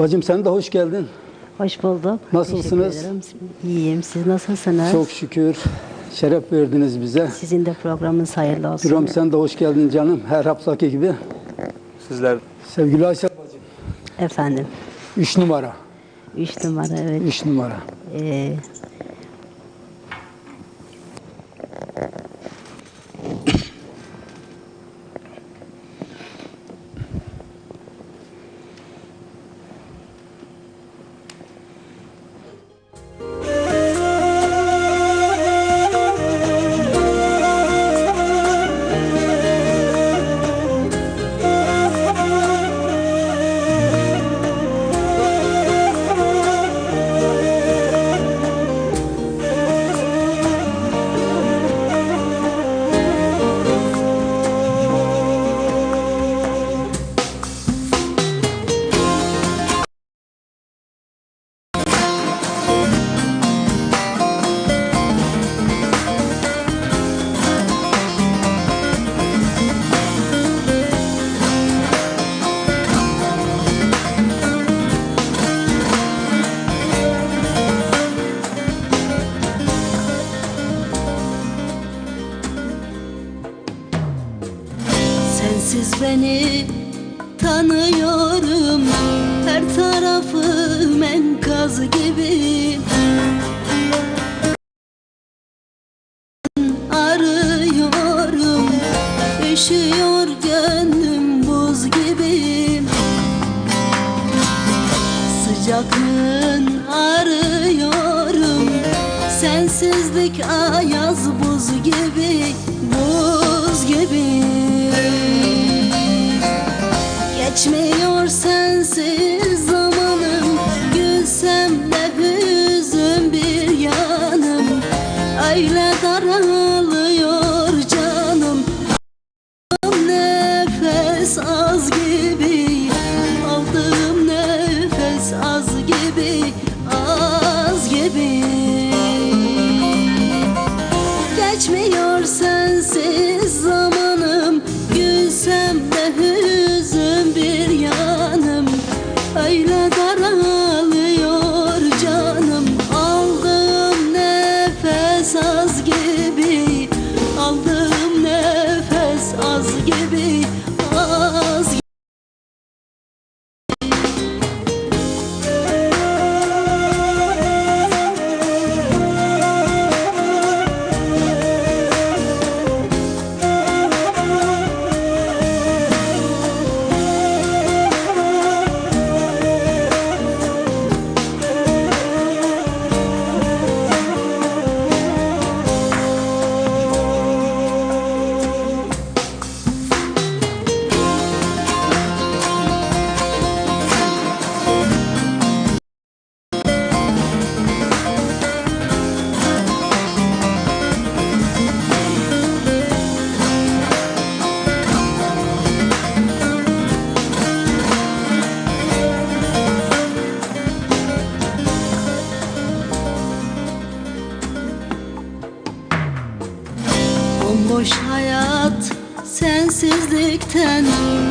Bacım sen de hoş geldin. Hoş bulduk. Nasılsınız? Teşekkür ederim. İyiyim. Siz nasılsınız? Çok şükür. Şeref verdiniz bize. Sizin de programınız hayırlı olsun. Duram sen de hoş geldin canım. Her hapsaki gibi. Sizler Sevgili Ayşe bacım. Efendim. 3 numara. Üç numara evet. 3 numara. Ee, Sensiz beni tanıyorum. Her tarafım enkaz gibi. Arıyorum Üşüyor gönlüm buz gibi. Sıcaklığın arıyorum Sensizlik ayaz buz gibi Buz gibi sensizlikten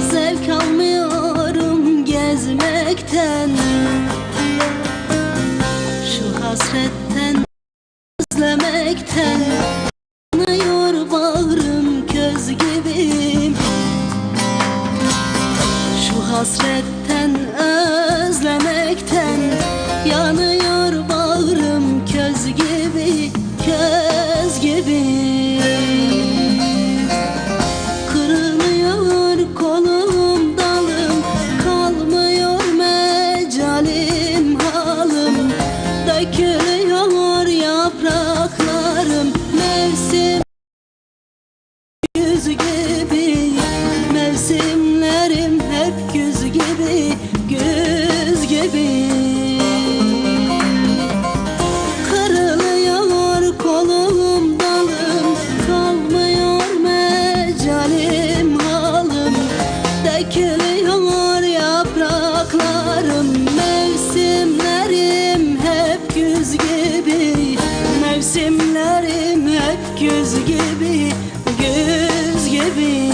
Mevsimlerim hep güz gibi Güz gibi.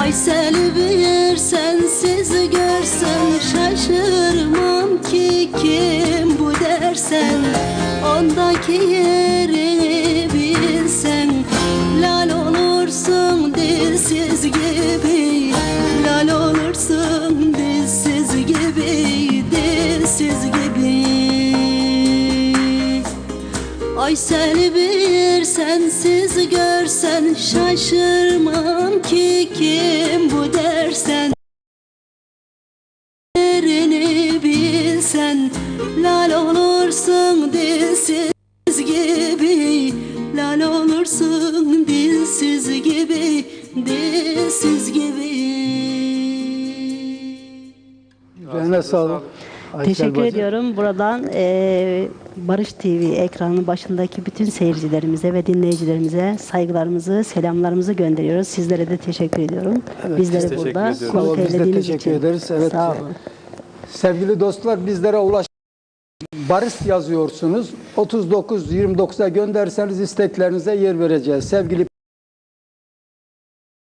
Aysel bir sensiz görsen şaşırmam ki kim bu dersen. Ondaki yerini Ay seni bir sensiz görsen Şaşırmam ki kim bu dersen. Yerini bilsen Lal olursun dilsiz gibi. Lal olursun dilsiz gibi Dilsiz gibi. Yüreğine sağlık. Aysel Teşekkür bacım. ediyorum. Buradan e, Barış TV ekranının başındaki bütün seyircilerimize ve dinleyicilerimize saygılarımızı, selamlarımızı gönderiyoruz. Sizlere de teşekkür ediyorum. Bizleri teşekkür burada ediyoruz. Sağ ol, konuk biz de eylediğiniz teşekkür için. ederiz. Evet. Sağ olun. Sevgili dostlar bizlere ulaş Barış yazıyorsunuz. 39 29'a gönderseniz isteklerinize yer vereceğiz. Sevgili